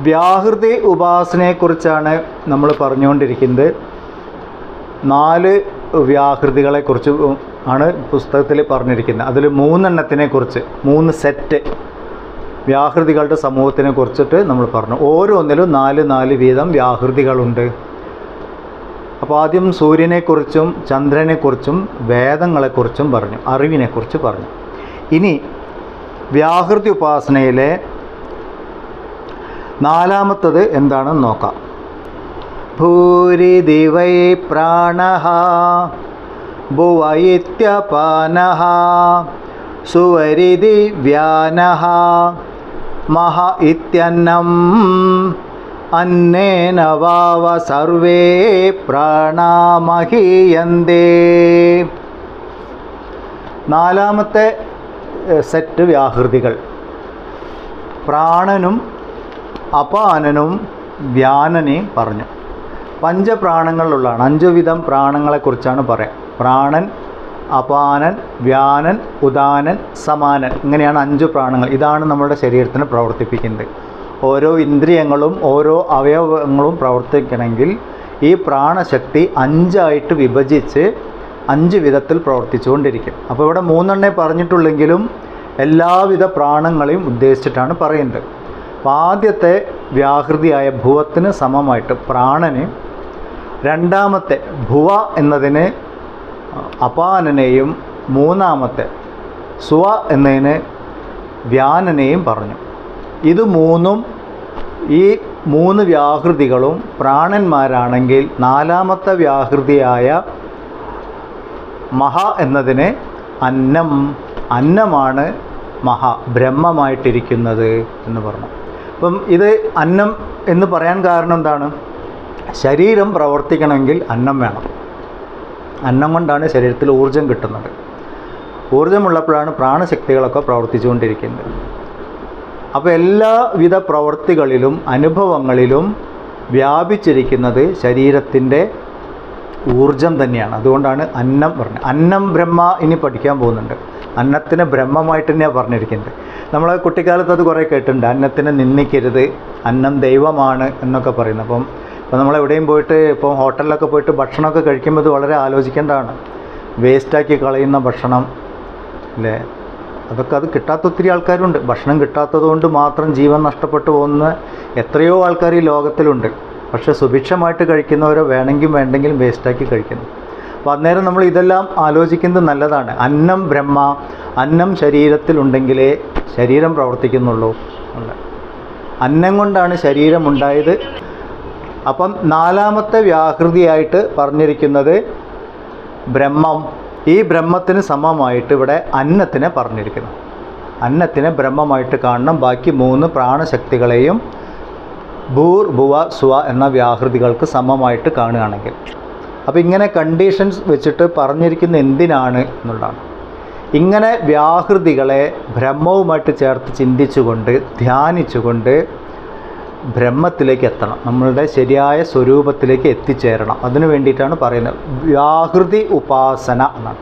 വ്യാഹൃതി ഉപാസനയെക്കുറിച്ചാണ് നമ്മൾ പറഞ്ഞുകൊണ്ടിരിക്കുന്നത്. നാല് വ്യാഹൃതികളെക്കുറിച്ച് ആണ് പുസ്തകത്തിൽ പറഞ്ഞിരിക്കുന്നത്. അതിൽ മൂന്നെണ്ണത്തിനെ കുറിച്ച് മൂന്ന് സെറ്റ് വ്യാഹൃതികളുടെ സമൂഹത്തിനെ കുറിച്ചിട്ട് നമ്മൾ പറഞ്ഞു. ഓരോന്നിലും നാല് നാല് വീതം വ്യാഹൃതികളുണ്ട് അപ്പോൾ ആദ്യം സൂര്യനെക്കുറിച്ചും ചന്ദ്രനെക്കുറിച്ചും വേദങ്ങളെക്കുറിച്ചും പറഞ്ഞു. അറിവിനെക്കുറിച്ച് പറഞ്ഞു. ഇനി വ്യാഹൃതി ഉപാസനയിലെ നാലാമത്തത് എന്താണെന്ന് നോക്കാം. ഭൂരി ദിവൈ പ്രാണ ഇത്യപാന സുവരിതി വ്യാന മഹ ഇത്യന്നം അന്നേന വാവ സർവേ പ്രാണാമഹീയന്തേ നാലാമത്തെ സെറ്റ് വ്യാഹൃതികൾ. പ്രാണനും അപാനനും വ്യാനനെയും പറഞ്ഞു. പഞ്ചപ്രാണങ്ങളിലുള്ളതാണ്. അഞ്ചുവിധം പ്രാണങ്ങളെക്കുറിച്ചാണ് പറയാം. പ്രാണൻ അപാനൻ വ്യാനൻ ഉദാനൻ സമാനൻ ഇങ്ങനെയാണ് അഞ്ച് പ്രാണങ്ങൾ. ഇതാണ് നമ്മുടെ ശരീരത്തിന് പ്രവർത്തിപ്പിക്കുന്നത്. ഓരോ ഇന്ദ്രിയങ്ങളും ഓരോ അവയവങ്ങളും പ്രവർത്തിക്കണമെങ്കിൽ ഈ പ്രാണശക്തി അഞ്ചായിട്ട് വിഭജിച്ച് അഞ്ച് വിധത്തിൽ പ്രവർത്തിച്ചുകൊണ്ടിരിക്കും. അപ്പോൾ ഇവിടെ മൂന്നെണ്ണേ പറഞ്ഞിട്ടുള്ളെങ്കിലും എല്ലാവിധ പ്രാണങ്ങളെയും ഉദ്ദേശിച്ചിട്ടാണ് പറയുന്നത്. അപ്പോൾ ആദ്യത്തെ വ്യാഹൃതിയായ ഭുവത്തിന് സമമായിട്ട് പ്രാണന് രണ്ടാമത്തെ ഭുവ എന്നതിന് അപാനനെയും മൂന്നാമത്തെ സുവ എന്നതിന് വ്യാനനെയും പറഞ്ഞു. ഇത് മൂന്നും ഈ മൂന്ന് വ്യാഹൃതികളും പ്രാണന്മാരാണെങ്കിൽ നാലാമത്തെ വ്യാഹൃതിയായ മഹ എന്നതിന് അന്നം അന്നമാണ് മഹ ബ്രഹ്മമായിട്ടിരിക്കുന്നത് എന്ന് പറഞ്ഞു. അപ്പം ഇത് അന്നം എന്ന് പറയാൻ കാരണം എന്താണ്? ശരീരം പ്രവർത്തിക്കണമെങ്കിൽ അന്നം വേണം. അന്നം കൊണ്ടാണ് ശരീരത്തിൽ ഊർജം കിട്ടുന്നത്. ഊർജമുള്ളപ്പോഴാണ് പ്രാണശക്തികളൊക്കെ പ്രവർത്തിച്ചുകൊണ്ടിരിക്കുന്നത്. അപ്പോൾ എല്ലാവിധ പ്രവൃത്തികളിലും അനുഭവങ്ങളിലും വ്യാപിച്ചിരിക്കുന്നത് ശരീരത്തിന്റെ ഊർജം തന്നെയാണ്. അതുകൊണ്ടാണ് അന്നം പറഞ്ഞത്. അന്നം ബ്രഹ്മ ഇനി പഠിക്കാൻ പോകുന്നുണ്ട്. അന്നത്തിന് ബ്രഹ്മമായിട്ട് തന്നെയാണ് പറഞ്ഞിരിക്കുന്നത്. നമ്മൾ കുട്ടിക്കാലത്ത് അത് കുറേ കേട്ടിട്ടുണ്ട്. അന്നത്തിനെ നിന്ദിക്കരുത്. അന്നം ദൈവമാണ് എന്നൊക്കെ പറയുന്നത്. അപ്പം ഇപ്പോൾ നമ്മൾ എവിടെയും പോയിട്ട് ഇപ്പോൾ ഹോട്ടലിലൊക്കെ പോയിട്ട് ഭക്ഷണമൊക്കെ കഴിക്കുമ്പോൾ ഇത് വളരെ ആലോചിക്കേണ്ടതാണ്. വേസ്റ്റാക്കി കളയുന്ന ഭക്ഷണം അല്ലേ? അതൊക്കെ അത് കിട്ടാത്ത ഒത്തിരി ആൾക്കാരുണ്ട്. ഭക്ഷണം കിട്ടാത്തത് കൊണ്ട് മാത്രം ജീവൻ നഷ്ടപ്പെട്ടു പോകുന്ന എത്രയോ ആൾക്കാർ ഈ ലോകത്തിലുണ്ട്. പക്ഷേ സുഭിക്ഷമായിട്ട് കഴിക്കുന്നവരോ വേണമെങ്കിൽ വേണ്ടെങ്കിലും വേസ്റ്റാക്കി കഴിക്കുന്നു. അപ്പോൾ അന്നേരം നമ്മൾ ഇതെല്ലാം ആലോചിക്കുന്നത് നല്ലതാണ്. അന്നം ബ്രഹ്മ അന്നം ശരീരത്തിലുണ്ടെങ്കിലേ ശരീരം പ്രവർത്തിക്കുന്നുള്ളൂ. അന്നം കൊണ്ടാണ് ശരീരം ഉണ്ടായത്. അപ്പം നാലാമത്തെ വ്യാകൃതിയായിട്ട് പറഞ്ഞിരിക്കുന്നത് ബ്രഹ്മം. ഈ ബ്രഹ്മത്തിന് സമമായിട്ട് ഇവിടെ അന്നത്തിനെ പറഞ്ഞിരിക്കുന്നു. അന്നത്തിനെ ബ്രഹ്മമായിട്ട് കാണണം. ബാക്കി മൂന്ന് പ്രാണശക്തികളെയും ഭൂർ ഭുവ സുവ എന്ന വ്യാഹൃതികൾക്ക് സമമായിട്ട് കാണുകയാണെങ്കിൽ. അപ്പോൾ ഇങ്ങനെ കണ്ടീഷൻസ് വെച്ചിട്ട് പറഞ്ഞിരിക്കുന്ന എന്തിനാണ് എന്നുള്ളതാണ്. ഇങ്ങനെ വ്യാഹൃതികളെ ബ്രഹ്മവുമായിട്ട് ചേർത്ത് ചിന്തിച്ചുകൊണ്ട് ധ്യാനിച്ചുകൊണ്ട് ബ്രഹ്മത്തിലേക്ക് എത്തണം. നമ്മളുടെ ശരിയായ സ്വരൂപത്തിലേക്ക് എത്തിച്ചേരണം. അതിനു വേണ്ടിയിട്ടാണ് പറയുന്നത്. വ്യാഹൃതി ഉപാസന എന്നാണ്.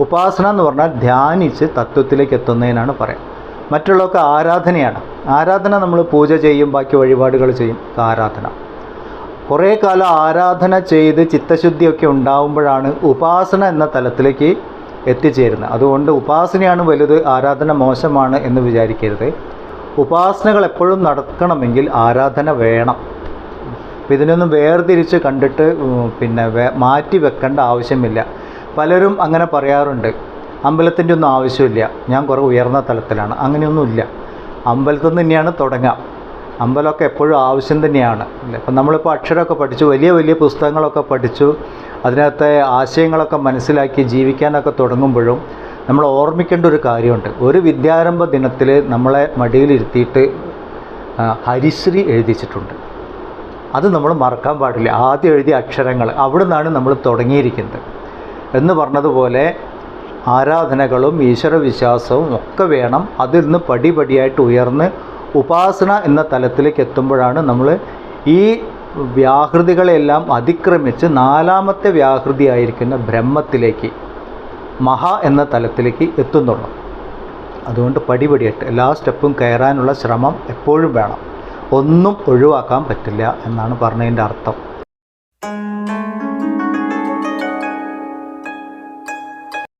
ഉപാസന എന്ന് പറഞ്ഞാൽ ധ്യാനിച്ച് തത്വത്തിലേക്ക് എത്തുന്നതിനാണ് പറയുന്നത്. മറ്റുള്ളവർക്ക് ആരാധനയാണ്. ആരാധന നമ്മൾ പൂജ ചെയ്യും ബാക്കി വഴിപാടുകൾ ചെയ്യും. ആരാധന. കുറേ കാലം ആരാധന ചെയ്ത് ചിത്തശുദ്ധിയൊക്കെ ഉണ്ടാവുമ്പോഴാണ് ഉപാസന എന്ന തലത്തിലേക്ക് എത്തിച്ചേരുന്നത്. അതുകൊണ്ട് ഉപാസനയാണ് വലുത് ആരാധന മോശമാണ് എന്ന് വിചാരിക്കരുത്. ഉപാസനകൾ എപ്പോഴും നടക്കണമെങ്കിൽ ആരാധന വേണം. അപ്പം ഇതിനൊന്നും വേർതിരിച്ച് കണ്ടിട്ട് പിന്നെ മാറ്റി വെക്കേണ്ട ആവശ്യമില്ല. പലരും അങ്ങനെ പറയാറുണ്ട്. അമ്പലത്തിന്റെ ഒന്നും ആവശ്യമില്ല. ഞാൻ കുറേ ഉയർന്ന തലത്തിലാണ്. അങ്ങനെയൊന്നുമില്ല അമ്പലത്തിൽ നിന്ന് തന്നെയാണ് തുടങ്ങാം. അമ്പലമൊക്കെ എപ്പോഴും ആവശ്യം തന്നെയാണ്. അപ്പം നമ്മളിപ്പോൾ അക്ഷരമൊക്കെ പഠിച്ചു വലിയ വലിയ പുസ്തകങ്ങളൊക്കെ പഠിച്ചു അതിനകത്തെ ആശയങ്ങളൊക്കെ മനസ്സിലാക്കി ജീവിക്കാനൊക്കെ തുടങ്ങുമ്പോഴും നമ്മൾ ഓർമ്മിക്കേണ്ട ഒരു കാര്യമുണ്ട്. ഒരു വിദ്യാരംഭ ദിനത്തിൽ നമ്മളെ മടിയിലിരുത്തിയിട്ട് ഹരിശ്രീ എഴുതിച്ചിട്ടുണ്ട്. അത് നമ്മൾ മറക്കാൻ പാടില്ല. ആദ്യം എഴുതിയ അക്ഷരങ്ങൾ അവിടെ നിന്നാണ് നമ്മൾ തുടങ്ങിയിരിക്കുന്നത്. എന്ന് പറഞ്ഞതുപോലെ ആരാധനകളും ഈശ്വരവിശ്വാസവും ഒക്കെ വേണം. അതിൽ നിന്ന് പടിപടിയായിട്ട് ഉയർന്ന് ഉപാസന എന്ന തലത്തിലേക്ക് എത്തുമ്പോഴാണ് നമ്മൾ ഈ വ്യാഹൃതികളെല്ലാം അതിക്രമിച്ച് നാലാമത്തെ വ്യാഹൃതിയായിരിക്കുന്ന ബ്രഹ്മത്തിലേക്ക് മഹ എന്ന തലത്തിലേക്ക് എത്തുന്നുള്ളൂ. അതുകൊണ്ട് പടിപടിയായിട്ട് എല്ലാ സ്റ്റെപ്പും കയറാനുള്ള ശ്രമം എപ്പോഴും വേണം. ഒന്നും ഒഴിവാക്കാൻ പറ്റില്ല എന്നാണ് പറഞ്ഞതിന്റെ അർത്ഥം.